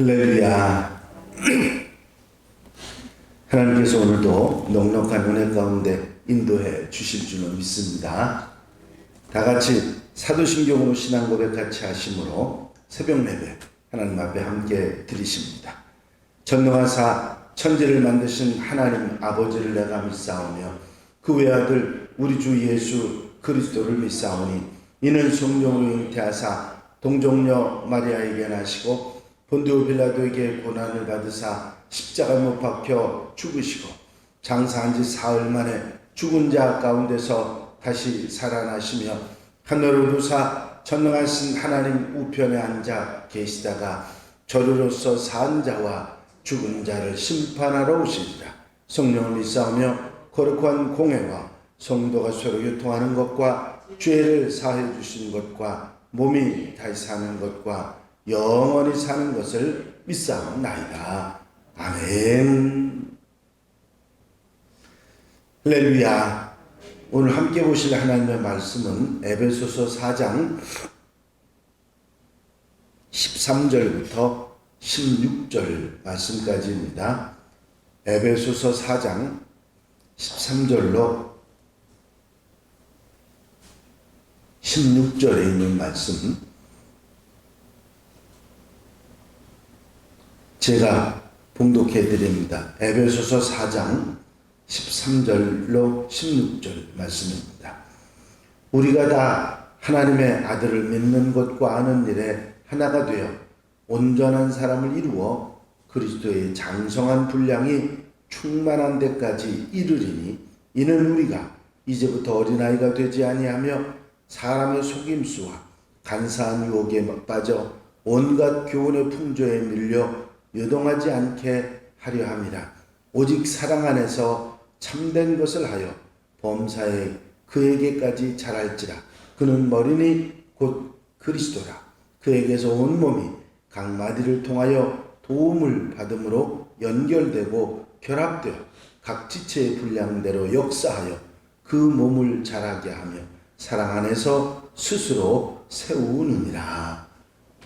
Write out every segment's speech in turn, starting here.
할렐루야. 하나님께서 오늘도 넉넉한 은혜 가운데 인도해 주실 줄로 믿습니다. 다 같이 사도신경으로 신앙 고백 같이 하심으로 새벽 예배 하나님 앞에 함께 드리십니다. 전능하사 천지를 만드신 하나님 아버지를 내가 믿사오며 그 외아들 우리 주 예수 그리스도를 믿사오니 이는 성령으로 잉태하사 동정녀 마리아에게 나시고 본디오 빌라도에게 고난을 받으사 십자가 못 박혀 죽으시고 장사한 지 사흘 만에 죽은 자 가운데서 다시 살아나시며 하늘을 우사 전능하신 하나님 우편에 앉아 계시다가 저리로서 산 자와 죽은 자를 심판하러 오시리라 성령을 믿사오며 거룩한 공회와 성도가 서로 교통하는 것과 죄를 사해 주신 것과 몸이 다시 사는 것과 영원히 사는 것을 믿사옵나이다. 아멘. 할렐루야. 오늘 함께 보실 하나님의 말씀은 에베소서 4장 13절부터 16절 말씀까지입니다. 에베소서 4장 13절로 16절에 있는 말씀 제가 봉독해 드립니다. 에베소서 4장 13절로 16절 말씀입니다. 우리가 다 하나님의 아들을 믿는 것과 아는 일에 하나가 되어 온전한 사람을 이루어 그리스도의 장성한 분량이 충만한 데까지 이르리니 이는 우리가 이제부터 어린아이가 되지 아니하며 사람의 속임수와 간사한 유혹에 빠져 온갖 교훈의 풍조에 밀려 요동하지 않게 하려 함이라 오직 사랑 안에서 참된 것을 하여 범사에 그에게까지 자랄지라 그는 머리니 곧 그리스도라 그에게서 온 몸이 각 마디를 통하여 도움을 받음으로 연결되고 결합되어 각 지체의 분량대로 역사하여 그 몸을 자라게 하며 사랑 안에서 스스로 세우느니라.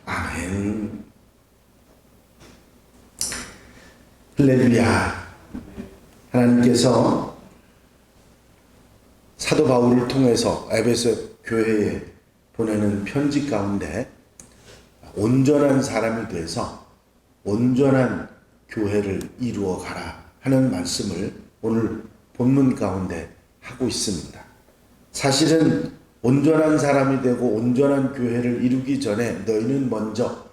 아멘. 할렐루야. 하나님께서 사도 바울을 통해서 에베소 교회에 보내는 편지 가운데 온전한 사람이 돼서 온전한 교회를 이루어 가라 하는 말씀을 오늘 본문 가운데 하고 있습니다. 사실은 온전한 사람이 되고 온전한 교회를 이루기 전에 너희는 먼저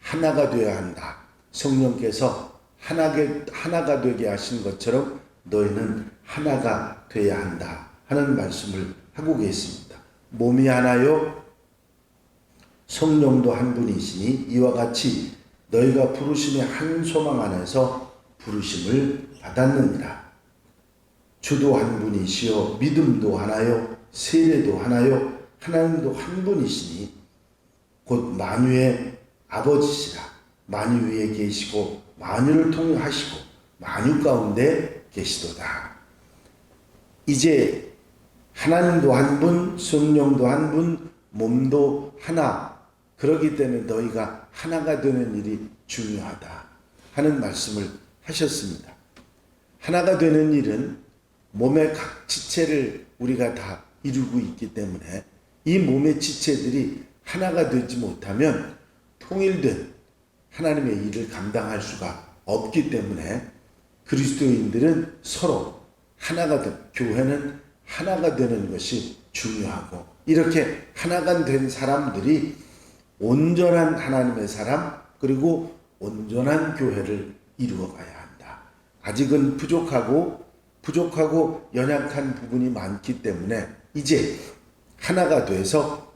하나가 되어야 한다. 성령께서 하나게, 하나가 되게 하신 것처럼 너희는 하나가 되어야 한다. 하는 말씀을 하고 계십니다. 몸이 하나요? 성령도 한 분이시니 이와 같이 너희가 부르심의 한 소망 안에서 부르심을 받았느니라. 주도 한 분이시요 믿음도 하나요 세례도 하나요 하나님도 한 분이시니 곧 만유의 아버지시라 만유 위에 계시고 만유를 통하시고 만유 가운데 계시도다. 이제 하나님도 한 분, 성령도 한 분, 몸도 하나. 그러기 때문에 너희가 하나가 되는 일이 중요하다. 하는 말씀을 하셨습니다. 하나가 되는 일은 몸의 각 지체를 우리가 다 이루고 있기 때문에 이 몸의 지체들이 하나가 되지 못하면 통일된 하나님의 일을 감당할 수가 없기 때문에 그리스도인들은 서로 하나가 된 교회는 하나가 되는 것이 중요하고 이렇게 하나가 된 사람들이 온전한 하나님의 사람 그리고 온전한 교회를 이루어 가야 한다. 아직은 부족하고 부족하고 연약한 부분이 많기 때문에 이제 하나가 돼서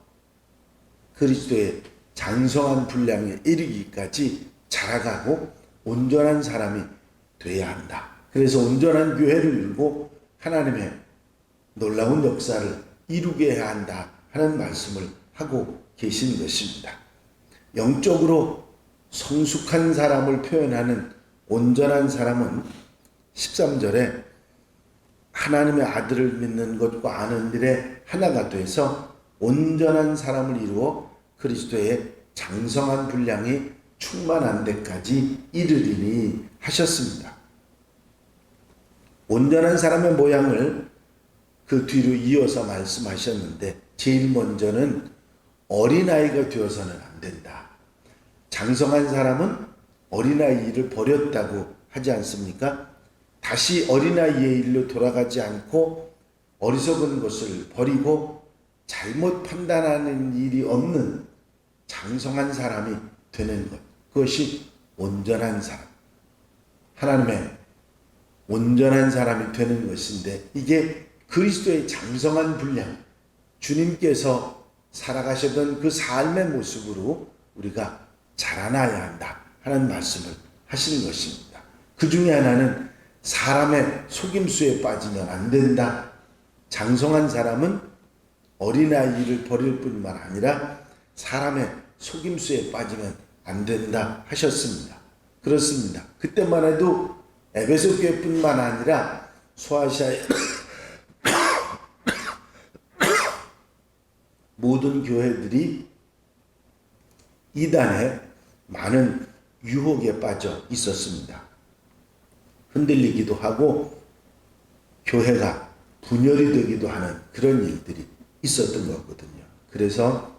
그리스도의 장성한 분량에 이르기까지 자라가고 온전한 사람이 돼야 한다. 그래서 온전한 교회를 이루고 하나님의 놀라운 역사를 이루게 해야 한다 하는 말씀을 하고 계신 것입니다. 영적으로 성숙한 사람을 표현하는 온전한 사람은 13절에 하나님의 아들을 믿는 것과 아는 일에 하나가 돼서 온전한 사람을 이루어 그리스도의 장성한 분량이 충만한 데까지 이르리니 하셨습니다. 온전한 사람의 모양을 그 뒤로 이어서 말씀하셨는데 제일 먼저는 어린아이가 되어서는 안 된다. 장성한 사람은 어린아이 일을 버렸다고 하지 않습니까? 다시 어린아이의 일로 돌아가지 않고 어리석은 것을 버리고 잘못 판단하는 일이 없는 장성한 사람이 되는 것. 그것이 온전한 사람. 하나님의 온전한 사람이 되는 것인데 이게 그리스도의 장성한 분량, 주님께서 살아가셨던 그 삶의 모습으로 우리가 자라나야 한다 하는 말씀을 하시는 것입니다. 그 중에 하나는 사람의 속임수에 빠지면 안 된다. 장성한 사람은 어린아이를 버릴 뿐만 아니라 사람의 속임수에 빠지면 안 된다 하셨습니다. 그렇습니다. 그때만 해도 에베소 교회뿐만 아니라 소아시아의 모든 교회들이 이단에 많은 유혹에 빠져 있었습니다. 흔들리기도 하고 교회가 분열이 되기도 하는 그런 일들이 있었던 거거든요. 그래서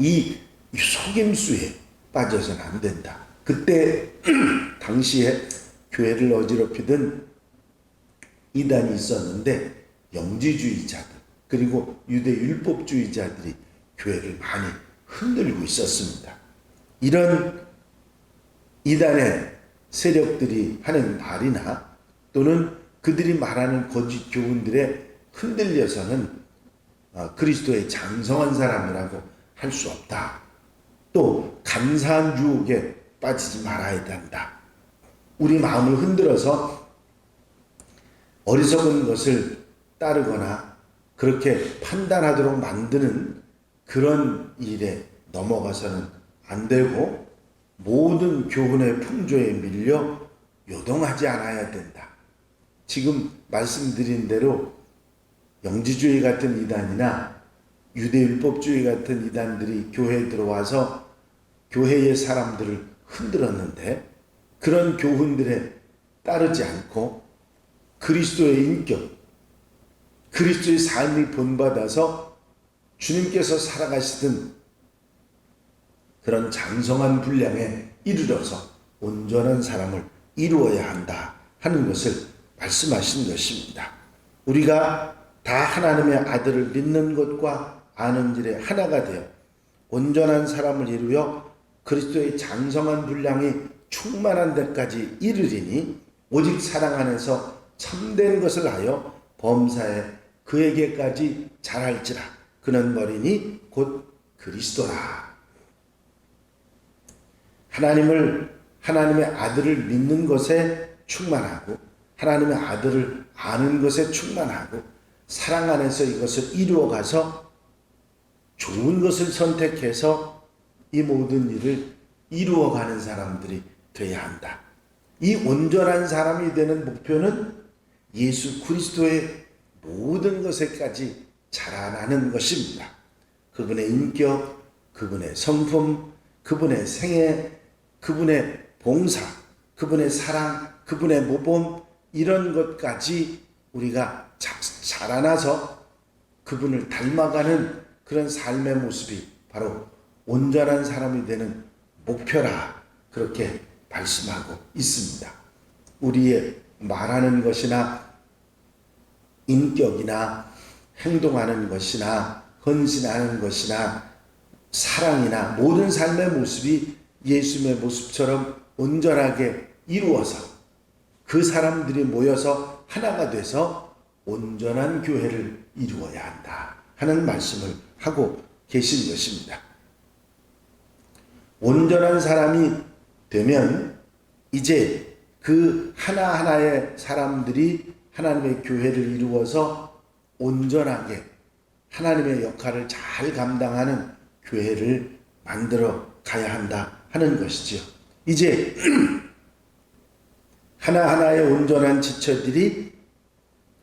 이 속임수에 빠져서는 안 된다. 그때 당시에 교회를 어지럽히던 이단이 있었는데 영지주의자들 그리고 유대 율법주의자들이 교회를 많이 흔들고 있었습니다. 이런 이단의 세력들이 하는 말이나 또는 그들이 말하는 거짓 교훈들에 흔들려서는 어, 그리스도의 장성한 사람이라고 할 수 없다. 또 감사한 유혹에 빠지지 말아야 된다. 우리 마음을 흔들어서 어리석은 것을 따르거나 그렇게 판단하도록 만드는 그런 일에 넘어가서는 안 되고 모든 교훈의 풍조에 밀려 요동하지 않아야 된다. 지금 말씀드린 대로 영지주의 같은 이단이나 유대율법주의 같은 이단들이 교회에 들어와서 교회의 사람들을 흔들었는데 그런 교훈들에 따르지 않고 그리스도의 인격, 그리스도의 삶이 본받아서 주님께서 살아가시던 그런 장성한 분량에 이르러서 온전한 사람을 이루어야 한다 하는 것을 말씀하신 것입니다. 우리가 다 하나님의 아들을 믿는 것과 아는 일에 하나가 되어 온전한 사람을 이루어 그리스도의 장성한 분량이 충만한 데까지 이르리니 오직 사랑 안에서 참된 것을 하여 범사에 그에게까지 잘할지라 그는 머리니 곧 그리스도라. 하나님을 하나님의 아들을 믿는 것에 충만하고 하나님의 아들을 아는 것에 충만하고 사랑 안에서 이것을 이루어 가서 좋은 것을 선택해서 이 모든 일을 이루어 가는 사람들이 돼야 한다. 이 온전한 사람이 되는 목표는 예수 그리스도의 모든 것에까지 자라나는 것입니다. 그분의 인격, 그분의 성품, 그분의 생애, 그분의 봉사, 그분의 사랑, 그분의 모범 이런 것까지 우리가 자, 자라나서 그분을 닮아가는 그런 삶의 모습이 바로 온전한 사람이 되는 목표라 그렇게 말씀하고 있습니다. 우리의 말하는 것이나 인격이나 행동하는 것이나 헌신하는 것이나 사랑이나 모든 삶의 모습이 예수님의 모습처럼 온전하게 이루어서 그 사람들이 모여서 하나가 돼서 온전한 교회를 이루어야 한다 하는 말씀을 하고 계신 것입니다. 온전한 사람이 되면 이제 그 하나하나의 사람들이 하나님의 교회를 이루어서 온전하게 하나님의 역할을 잘 감당하는 교회를 만들어 가야 한다 하는 것이지요. 이제 하나하나의 온전한 지체들이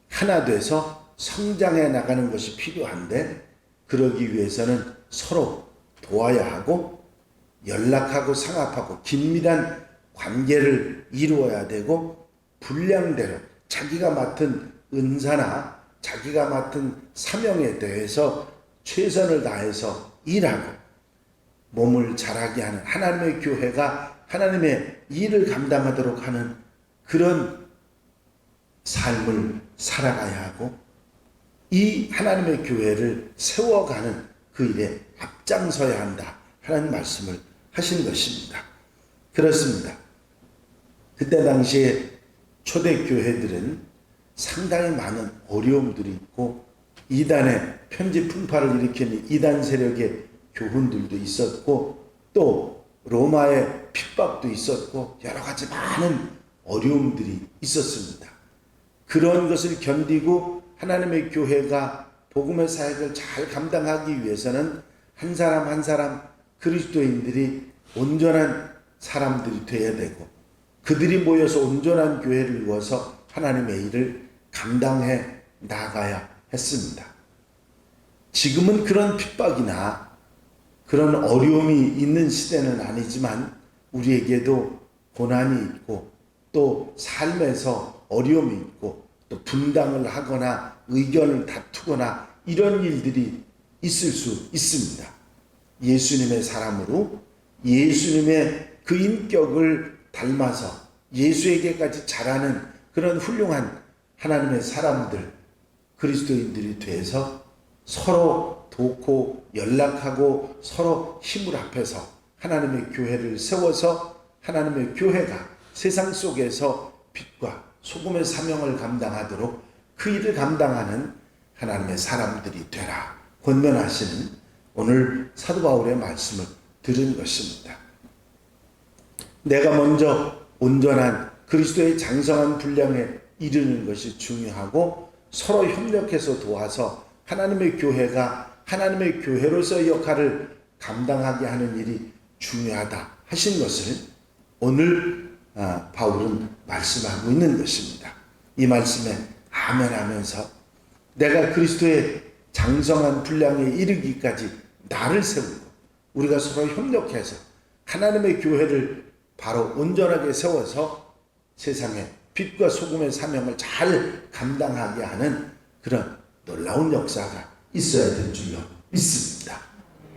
하나 돼서 성장해 나가는 것이 필요한데 그러기 위해서는 서로 도와야 하고 연락하고 상합하고 긴밀한 관계를 이루어야 되고 분량대로 자기가 맡은 은사나 자기가 맡은 사명에 대해서 최선을 다해서 일하고 몸을 자라게 하는 하나님의 교회가 하나님의 일을 감당하도록 하는 그런 삶을 살아가야 하고 이 하나님의 교회를 세워가는 그 일에 앞장서야 한다 하는 말씀을 하신 것입니다. 그렇습니다. 그때 당시에 초대 교회들은 상당히 많은 어려움들이 있고 이단의 편지 풍파를 일으키는 이단 세력의 교훈들도 있었고 또 로마의 핍박도 있었고 여러 가지 많은 어려움들이 있었습니다. 그런 것을 견디고 하나님의 교회가 복음의 사역을 잘 감당하기 위해서는 한 사람 한 사람 그리스도인들이 온전한 사람들이 되어야 되고 그들이 모여서 온전한 교회를 이루어서 하나님의 일을 감당해 나가야 했습니다. 지금은 그런 핍박이나 그런 어려움이 있는 시대는 아니지만 우리에게도 고난이 있고 또 삶에서 어려움이 있고 또 분당을 하거나 의견을 다투거나 이런 일들이 있을 수 있습니다. 예수님의 사람으로 예수님의 그 인격을 닮아서 예수에게까지 자라는 그런 훌륭한 하나님의 사람들, 그리스도인들이 돼서 서로 돕고 연락하고 서로 힘을 합해서 하나님의 교회를 세워서 하나님의 교회가 세상 속에서 빛과 소금의 사명을 감당하도록 그 일을 감당하는 하나님의 사람들이 되라 권면하시는 오늘 사도 바울의 말씀을 들은 것입니다. 내가 먼저 온전한 그리스도의 장성한 분량에 이르는 것이 중요하고 서로 협력해서 도와서 하나님의 교회가 하나님의 교회로서의 역할을 감당하게 하는 일이 중요하다 하신 것을 오늘 아, 바울은 말씀하고 있는 것입니다. 이 말씀에 아멘하면서 내가 그리스도의 장성한 분량에 이르기까지 나를 세우고 우리가 서로 협력해서 하나님의 교회를 바로 온전하게 세워서 세상에 빛과 소금의 사명을 잘 감당하게 하는 그런 놀라운 역사가 있어야 될 줄로 믿습니다.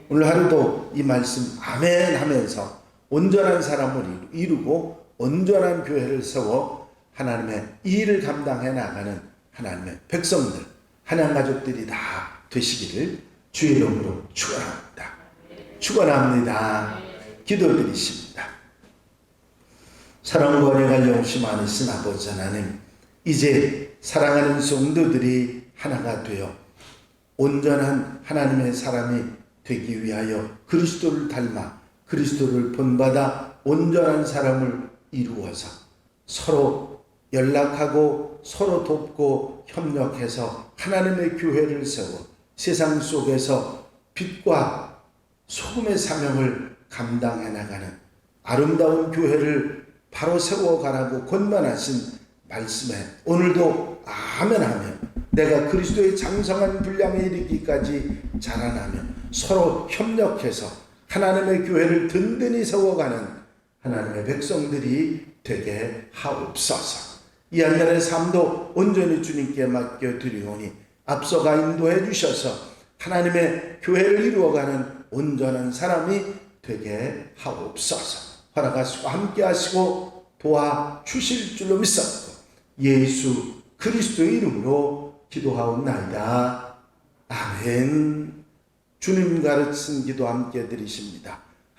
오늘 하루도 이 말씀 아멘 하면서 온전한 사람을 이루고 온전한 교회를 세워 하나님의 일을 감당해 나가는 하나님의 백성들, 하나님 가족들이 다 되시기를 주의 이름으로 축원합니다. 축원합니다. 기도드리십니다. 사랑과 은혜가 영시 많으신 아버지 하나님, 이제 사랑하는 성도들이 하나가 되어 온전한 하나님의 사람이 되기 위하여 그리스도를 닮아 그리스도를 본받아 온전한 사람을 이루어서 서로 연락하고 서로 돕고 협력해서 하나님의 교회를 세워 세상 속에서 빛과 소금의 사명을 감당해 나가는 아름다운 교회를 바로 세워가라고 권면하신 말씀에 오늘도 아멘하며 내가 그리스도의 장성한 분량에 이르기까지 자라나며 서로 협력해서 하나님의 교회를 든든히 세워가는 하나님의 백성들이 되게 하옵소서. 이 한날의 삶도 온전히 주님께 맡겨 드리오니 앞서가 인도해 주셔서 하나님의 교회를 이루어가는 온전한 사람이 되게 하옵소서. 허락하시고 함께 하시고 도와 주실 줄로 믿습니다. 예수 그리스도의 이름으로 기도하옵나이다. 아멘. 주님 가르친 기도 함께 드리십니다.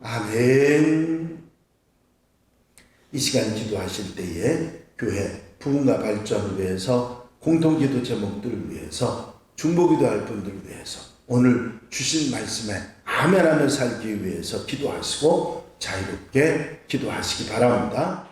아멘. 이 시간 기도하실 때에 교회 부흥과 발전을 위해서 공통기도 제목들을 위해서 중보기도할 분들을 위해서 오늘 주신 말씀에 아멘하며 살기 위해서 기도하시고 자유롭게 기도하시기 바랍니다.